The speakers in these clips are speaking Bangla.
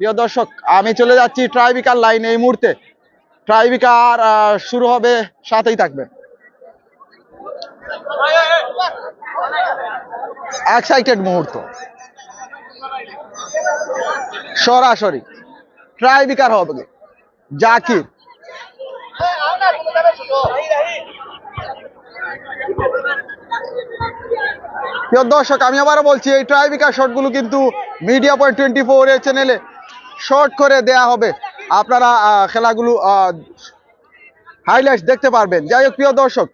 প্রিয় দর্শক, আমি চলে যাচ্ছি ট্রাইবিকার লাইন এই মুহূর্তে। ট্রাইবিকার শুরু হবে, সাথেই থাকবে। এক্সাইটেড মুহূর্ত। সরাসরি ট্রাইবিকার হবে। জাকির। দর্শক, আমি আবারও বলছি, এই ট্রাইবিকার শটগুলো কিন্তু মিডিয়া পয়েন্ট টোয়েন্টি ফোর এর চ্যানেলে শর্ট করে দেয়া হবে। আপনারা খেলাগুলো হাইলাইটস দেখতে পারবেন। যাই হোক, প্রিয় দর্শক,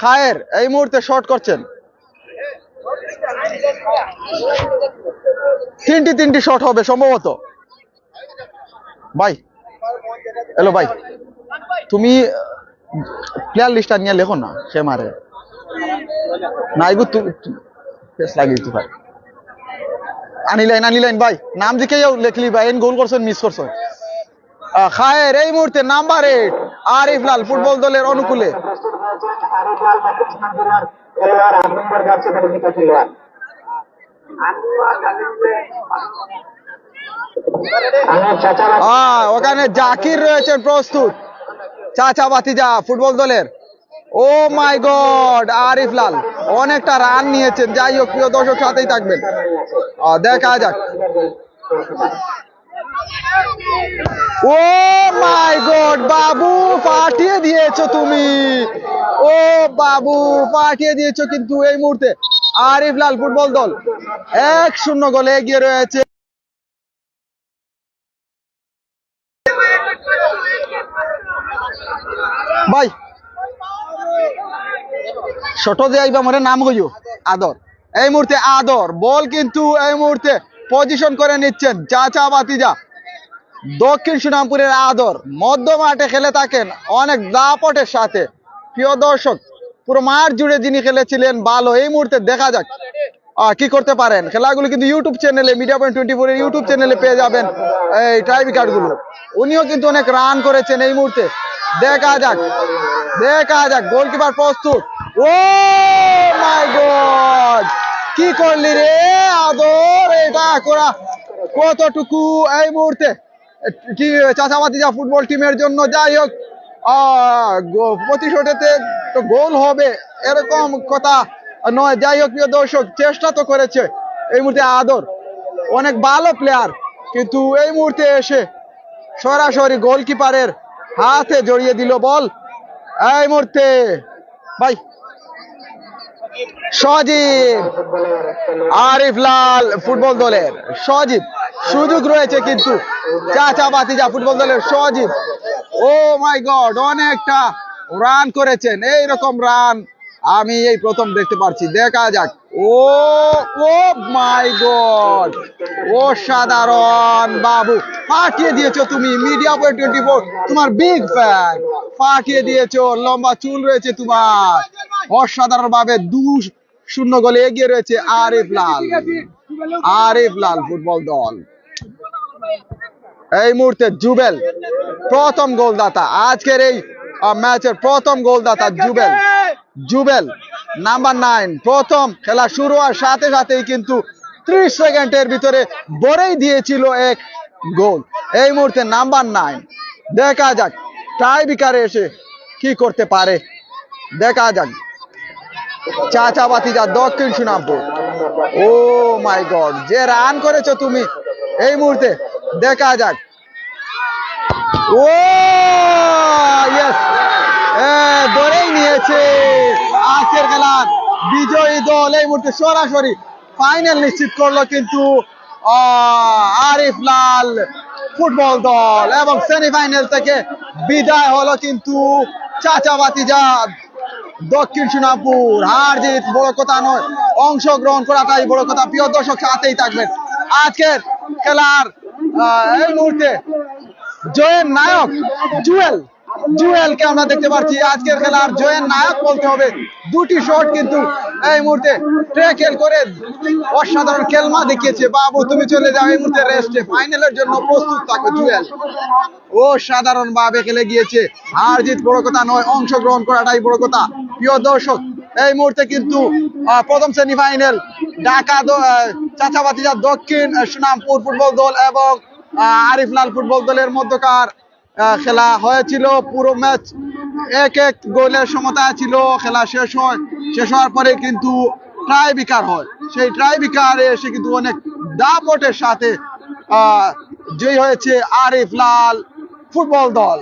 খায়ের এই মুহূর্তে শর্ট করছেন। তিনটি তিনটি শট হবে সম্ভবত। ভাই, হ্যালো ভাই, তুমি প্লেয়ার লিস্টটা নিয়ে লেখো না, সে মারে। না এগুলো পেস লাগিয়ে দিতে পারে। আনিলাইন আনিলাইন ভাই। নাম দিকে লেখলি ভাই, এন গোল করছেন মিস করছেন। খায়ের এই মুহূর্তে number eight Arif Lal, football দলের অনুকূলে। ওখানে জাকির রয়েছেন প্রস্তুত। চাচা বাতিজা ফুটবল দলের। Oh my God, Arif Lal. অনেকটা রান নিয়েছেন। যাই হোক, প্রিয় দর্শক, সাথেই থাকবেন। দেখা যাক। ও মাই গড, বাবু পাঠিয়ে দিয়েছ তুমি। ও বাবু, পাঠিয়ে দিয়েছ কিন্তু এই মুহূর্তে। আরিফ লাল ফুটবল দল, এক শূন্য গোলে এগিয়ে রয়েছে। ভাই ছোট যে আইবা মরে নাম হইও? আদর। এই মুহূর্তে আদর। বল কিন্তু এই মুহূর্তে পজিশন করে নিচ্ছেন চাচা বাতিজা দক্ষিণ সুনামপুরের আদর। মধ্য মাঠে খেলে থাকেন অনেক দাপটের সাথে। প্রিয় দর্শক, পুরো মাঠ জুড়ে যিনি খেলেছিলেন, ভালো। এই মুহূর্তে দেখা যাক কি করতে পারেন। খেলাগুলো কিন্তু ইউটিউব চ্যানেলে media point twenty four YouTube চ্যানেলে পেয়ে যাবেন, এই ট্রাইবিকারগুলো। উনিও কিন্তু অনেক রান করেছেন এই মুহূর্তে। দেখা যাক দেখা যাক। গোলকিপার প্রস্তুত। Oh my God! কি করলি রে আদর? এটা করা কতটুকু এই মুহূর্তে? কি চাচাবাতিজা ফুটবল টিমের জন্য যাই হোক প্রতিশোধেতে তো গোল হবে, এরকম কথা নয়। যাই হোক, প্রিয় দর্শক, চেষ্টা তো করেছে এই মুহূর্তে আদর। অনেক ভালো প্লেয়ার কিন্তু এই মুহূর্তে এসে সরাসরি গোলকিপারের হাতে জড়িয়ে দিল বল এই মুহূর্তে, ভাই সজীব। আরিফ লাল ফুটবল দলের সজীব। সুযোগ রয়েছে কিন্তু চাচা বাতিজা ফুটবল দলের সজীব। ও মাই গড, অনেকটা রান করেছেন। এই রকম রান আমি এই প্রথম দেখতে পাচ্ছি দেখা যাক। ও ও মাই গড! ও সাধারণ বাবু। পাঠিয়ে দিয়েছ তুমি, মিডিয়া পয়েন্ট টোয়েন্টি ফোর তোমার বিগ ফ্যান পাঠিয়ে দিয়েছ, লম্বা চুল রয়েছে তোমার। অসাধারণ ভাবে দু শূন্য গোলে এগিয়ে রয়েছে আরিফ লাল। আরিফ লাল ফুটবল দল। এই মুহূর্তে জুবেল, প্রথম গোলদাতা। আজকের এই ম্যাচের প্রথম গোলদাতা জুবেল। Jubel, number nine. প্রথম খেলা শুরু হওয়ার সাথে সাথেই কিন্তু ত্রিশ সেকেন্ডের ভিতরে বড়েই দিয়েছিল এক গোল। এই মুহূর্তে নাম্বার নাইন। দেখা যাক টাই বিকারে এসে কি করতে পারে। দেখা যাক। চাচা বাতিজা দক্ষিণ সুনামপুর। ও মাই গড, যে রান করেছ তুমি, এই মুহূর্তে দেখা যাক। ও ধরেই আজকের খেলার বিজয়ী দল এই মুহূর্তে সরাসরি ফাইনাল নিশ্চিত করল কিন্তু আরিফ লাল ফুটবল দল এবং সেমিফাইনাল থেকে বিদায় হলো কিন্তু চাচা বাতিজা দক্ষিণ সুনামপুর হার জিত, বড় কথা নয়, অংশগ্রহণ করাটাই বড় কথা। প্রিয় দর্শক, সাথেই থাকবেন। আজকের খেলার এই মুহূর্তে জয়ের নায়ক, জুয়েল জুয়েলকে আমরা দেখতে পাচ্ছি। আজকের খেলার জয়ের নায়ক বলতে হবে। দুটি শট কিন্তু এই মুহূর্তে ট্রেকেল করে অসাধারণ খেলমা দেখিয়েছে। বাবু তুমি চলে যাও এই মুহূর্তে রেস্টে ফাইনালের জন্য প্রস্তুত থাকো জুয়েল। ও সাধারণ ভাবে খেলে গিয়েছে। হার জিত বড় কথা নয় অংশগ্রহণ করাটাই বড় কথা। প্রিয় দর্শক এই মুহূর্তে কিন্তু প্রথম সেমিফাইনাল ঢাকা চাচাবাতিজা দক্ষিণ সুনামপুর ফুটবল দল এবং আহ, আরিফ লাল ফুটবল দলের মধ্যকার খেলা হয়েছিল পুরো ম্যাচ এক এক গোলের সমতা ছিল খেলা শেষ হয় শেষ হওয়ার পরে কিন্তু ট্রাই বিকার হয়। সেই ট্রাই বিকারে এসে কিন্তু অনেক দাপটের সাথে আহ, জয়ী হয়েছে আরিফ লাল ফুটবল দল।